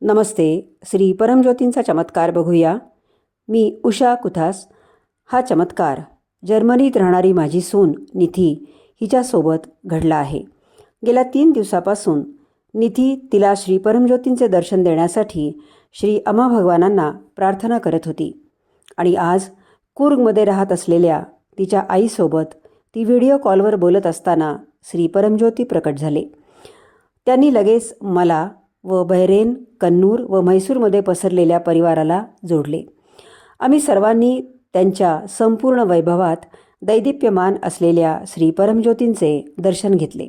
नमस्ते श्री परमज्योतींचा चमत्कार बघूया. मी उषा कुथास. हा चमत्कार जर्मनीत राहणारी माझी सून निधी हिच्यासोबत घडला आहे. गेल्या तीन दिवसापासून निधी तिला श्री परमज्योतींचे दर्शन देण्यासाठी श्री अमा भगवानांना प्रार्थना करत होती. आणि आज कुर्गमध्ये राहत असलेल्या तिच्या आईसोबत ती व्हिडिओ कॉलवर बोलत असताना श्री परमज्योती प्रकट झाले. त्यांनी लगेच मला व बहरेन कन्नूर व म्हैसूरमध्ये पसरलेल्या परिवाराला जोडले. आम्ही सर्वांनी त्यांच्या संपूर्ण वैभवात दैदिप्यमान असलेल्या श्री परमज्योतींचे दर्शन घेतले.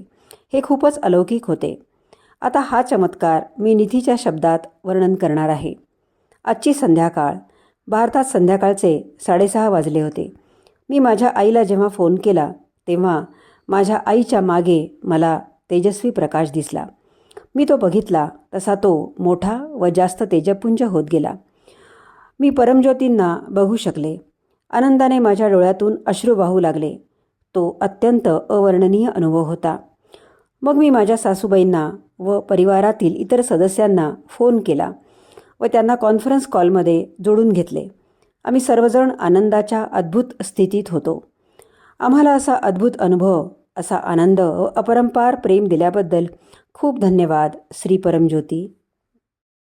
हे खूपच अलौकिक होते. आता हा चमत्कार मी निधीच्या शब्दात वर्णन करणार आहे. आजची संध्याकाळ भारतात संध्याकाळचे साडेसहा वाजले होते. मी माझ्या आईला जेव्हा फोन केला तेव्हा माझ्या आईच्या मागे मला तेजस्वी प्रकाश दिसला. मी तो बघितला तसा तो मोठा व जास्त तेजपुंज होत गेला. मी परमज्योतींना बघू शकले. आनंदाने माझ्या डोळ्यातून अश्रू वाहू लागले. तो अत्यंत अवर्णनीय अनुभव होता. मग मी माझ्या सासूबाईंना व परिवारातील इतर सदस्यांना फोन केला व त्यांना कॉन्फरन्स कॉलमध्ये जोडून घेतले. आम्ही सर्वजण आनंदाच्या अद्भुत स्थितीत होतो. आम्हाला असा अद्भुत अनुभव असा आनंद अपरंपार प्रेम दिल्याबद्दल खूप धन्यवाद श्री परमज्योती.